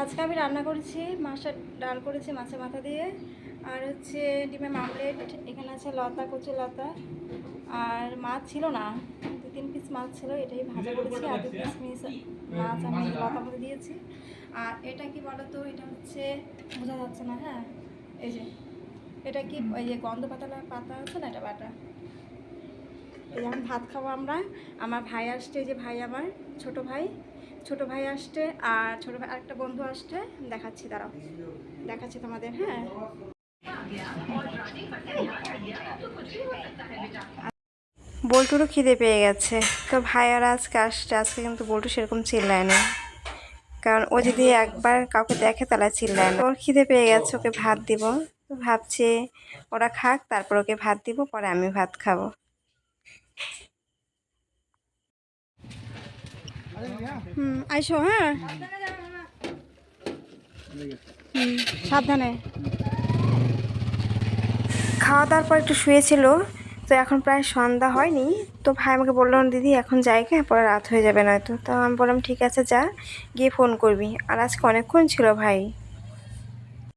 আজকে আমি রান্না করেছি মাছের ডাল করেছি মাছের মাথা দিয়ে। আর হচ্ছে ডিমের মামলেট, এখানে আছে লতা কচু লতা। আর মাছ ছিল না, দু তিন পিস মাছ ছিল, এটাই ভাজা করেছি, আর দু পিস পিস মাছ আমি লতা মধ্যে দিয়েছি। আর এটা কি বলো তো এটা হচ্ছে, বোঝা যাচ্ছে না হ্যাঁ? এই যে, এটা কি ওই যে গন্ধ পাতা পাতা আছে না, এটা বাটা? এই এখন ভাত খাব আমরা, আমার ভাই আসছে যে ভাই আমার, ছোট ভাই। ছোট ভাই আসছে আর ছোট ভাই আরেকটা বন্ধু আসছে। দেখাচ্ছি, দাঁড়াও। দেখাচ্ছি তোমাদের হ্যাঁ। বল্টুরও খিদে পেয়ে গেছে। তো ভাই আর আজকে আসছে, আজকে কিন্তু বল্টু সেরকম চিল্লায় না কারণ ও যদি একবার কাউকে দেখে তাহলে চিল্লায় না। ওর খিদে পেয়ে গেছে, ওকে ভাত দিব। তো ভাবছি ওরা খাক, তারপর ওকে ভাত দিব, পরে আমি ভাত খাব। হুম, আইসো হ্যাঁ? সাবধানে। খাওয়া দাওয়ার পর একটু শুয়েছিল, তো এখন প্রায় সন্ধ্যা হয়নি। তো ভাই আমাকে বলল, দিদি, এখন যাই কে পরে রাত হয়ে যাবে নয়তো। তো আমি বললাম, ঠিক আছে, যা, গিয়ে ফোন করবি। আর আজকে অনেকক্ষণ ছিল ভাই।